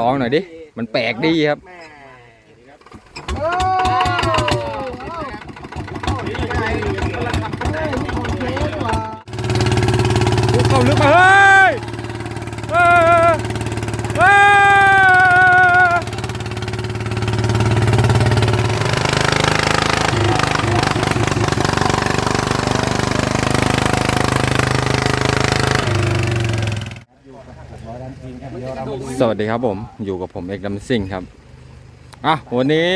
ลองหน่อยดิ มันแปลกดีครับ แม่ เข้าลึกมาเฮ้ยเฮ้ยเฮ้ย สวัสดีครับผมอยู่กับผมเอกดัมซิงครับอะวันนี้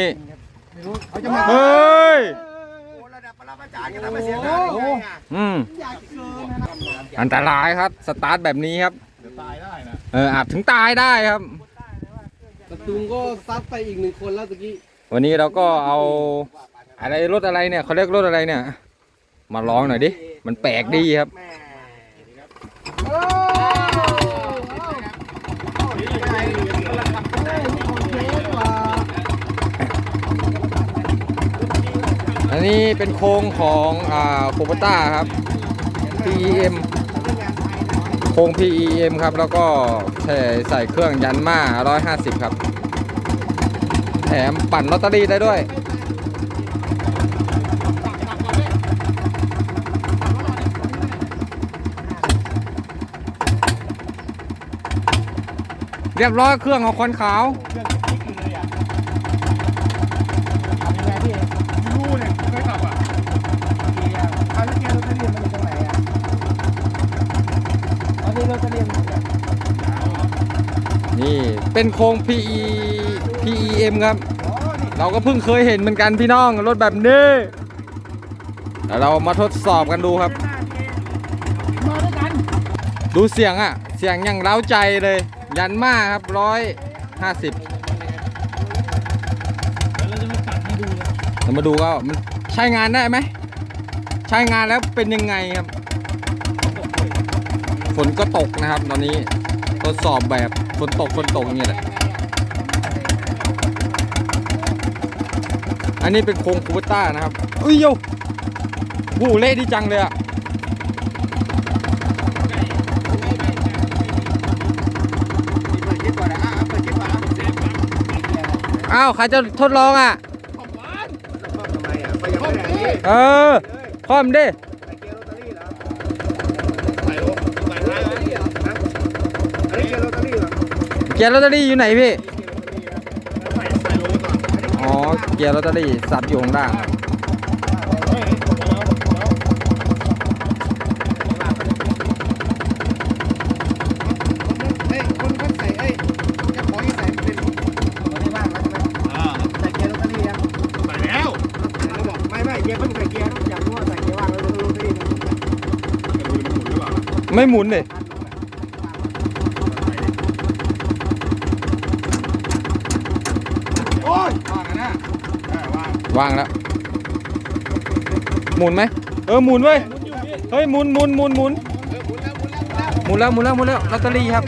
เขาจะมาเฮ้ยโอ้ระดับปรมาจารย์ก็ทำให้เสียงดังโอ้อืมอันตรายครับสตาร์ทแบบนี้ครับตายได้นะเอออาจถึงตายได้ครับตะตุงก็ซัดไปอีกหนึ่งคนแล้วตะกี้วันนี้เราก็เอาอะไรรถอะไรเนี่ยเขาเรียกรถอะไรเนี่ย มาลองหน่อยดิมันแปลกดีครับ แม่ อั นี้เป็นโครงของอ่าโคปต้าครับ PEM โครง PEM ครับ แล้วก็ใส่ใส่เครื่องยันมา150 ครับ แถมปั่นลอตเตอรี่ได้ด้วยเรียบร้อยเครื่องของคนขาว รู้เนี่ยเคยขับอะเอาแล้วแกรถเรียนมันอยู่ตรงไหนอะ ตอนนี้เราจะเรียน นี่ เป็นโครง PE PEM ครับ เราก็เพิ่งเคยเห็นเหมือนกันพี่น้องรถแบบนี้เดี๋ยวเรามาทดสอบกันดูครับ ดูเสียงอะ เสียงยังเล้าใจเลย ยันมาครับร้อยห้าสิบเรามาดูว่ามันใช้งานได้ไหม ใช้งานแล้วเป็นยังไงครับ ฝนก็ตกนะครับตอนนี้ทดสอบแบบ ฝนตกฝนตกอย่างเงี้ยแหละอันนี้เป็นโครงคูเปต้านะครับอุ้ยโยโอ้โหเละดีจังเลยอะเปิดคลิปก่อนนะอะเปิดคลิปก่อนนะอ้าวใครจะทดลองอะ เออพร้อมดิไปเกี เกียร์ลอตเตอรี่อยู่ไหนพี่อ๋อเกียร์ลอตเตอรี่สับอยู่ข้างล่างเฮ้ยคนคนใส่เอ้ยเจ้าของที่ใส่เป็นคนที่ว่างแล้วใช่ไหมใส่เกียร์ลอตเตอรี่ยังใส่แล้วเขาบองด้านไม่หมุนเลย โอ้ย ว่างนะเออ ว่างแล้ว หมุนไหมเออหมุนเว้ยเฮ้ยหมุนหมุนหมุนหมุนหมุนแล้วหมุนแล้วหมุนแล้วลอตเตอรี่ครับ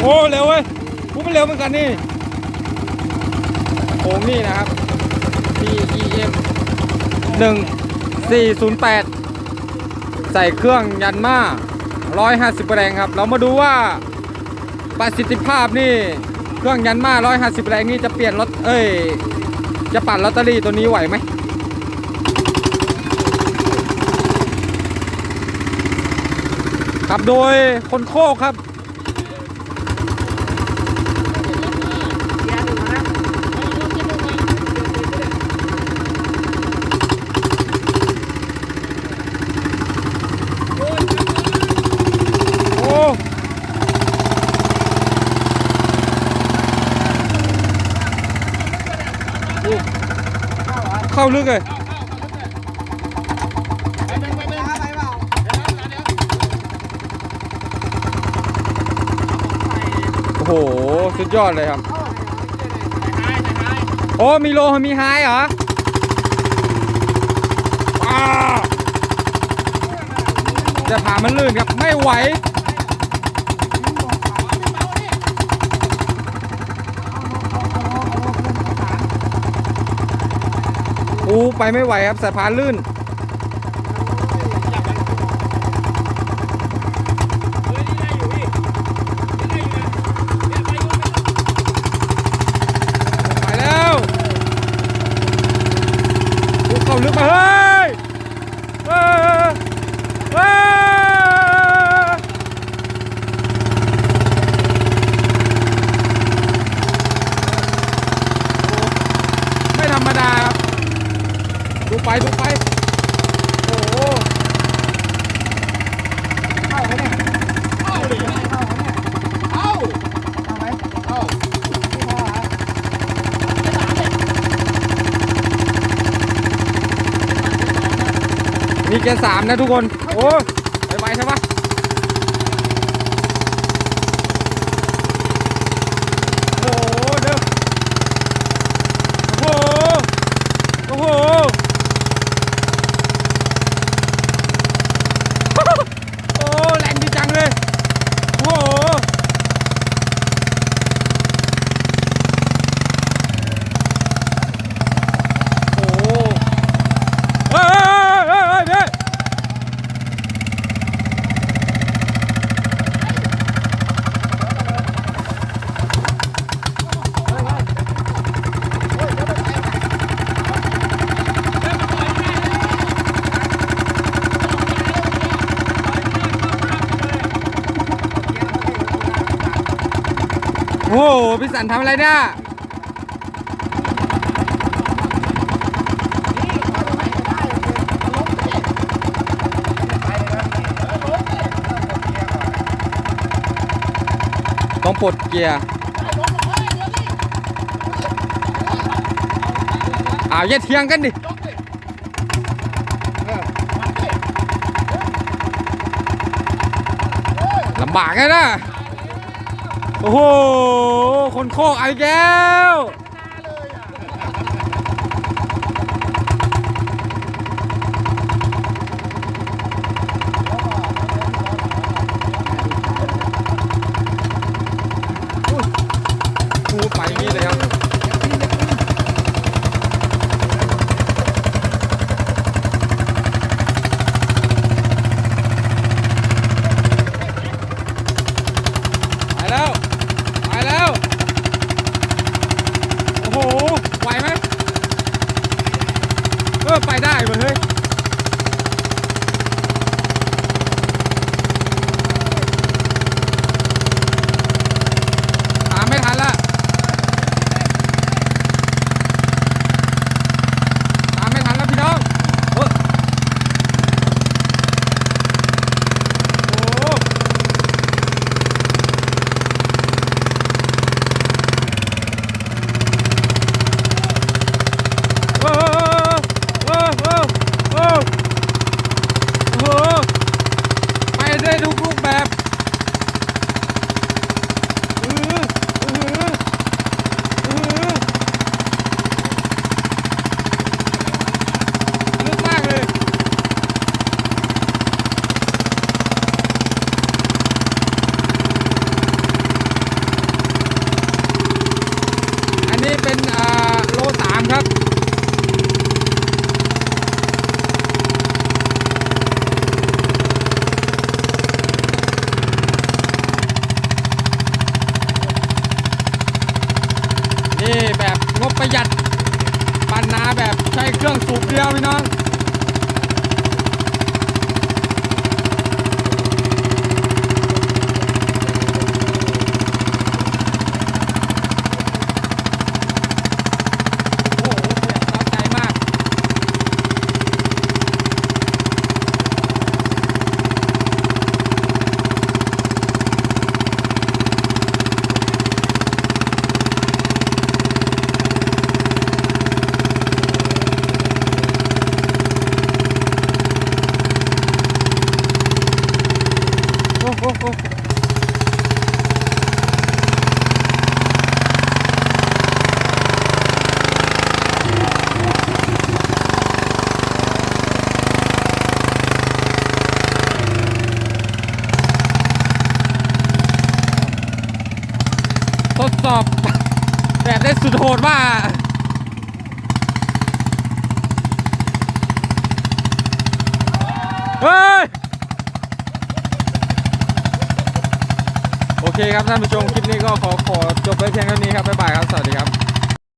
โอ้เร็วเว้ยกูมันเร็วเหมือนกันนี่โค้งนี่นะครับ PEM 1408 ใส่เครื่องยันมา 150 แรงครับ เรามาดูว่าประสิทธิภาพนี่เครื่องยันมา 150 แรงนี่จะเปลี่ยนรถเอ้ย จะปั่นลอตเตอรี่ตัวนี้ไหวไหมขับโดยคนโคกครับ โอ้ เข้าลึกเลยโอ้โห สุดยอดเลยครับ โอ้ มีโล มีไฮเหรอจะผ่ามันลื่นครับ ไม่ไหว อู้ไปไม่ไหวครับสายพานลื่น ไปทุกไป โอ้โหเข้าไหมเนี่ยเข้าดิเข้าไหมเนี่ยเข้าเข้าไหมเข้าพี่พ่อฮะมีเกียร์สามนะทุกคน โอ้ พี่สันทำอะไรเนี่ย ต้องปลดเกียร์อ้าวอย่าเถียงกันดิลำบากเลยนะ โอ้โห คนโคกไอ้แก้ว กูไปอย่างนี้เลยครับ ไปแล้ว ไปแล้ว โอ้โห ไหวไหมเออ ไปได้เว้ยเฮ้ย ตามไม่ทันละตามไม่ทันแล้วพี่น้องเออโอ้โหโอ้โหโอ้โหโอ้โหโอ้โหไปได้ทุกรูปแบบอื้ออื้ออื้อลึกมากเลย อั นี้เป็นอ่าโลสามครับ นี่แบบงบประหยัดปันนาแบบใช้เครื่องสูบเดียวพี่น้อง โอ้โหเสียงร้อนใจมาก โอ้โหโอ้โห ทดสอบแบบได้สุดโหดมากเฮ้ย โอ เคครับท่านผู้ชมคลิปนี้ก็ขอขอจบไว้เพียงเท่านี้ครับบ๊ายบายครับสวัสดีครับ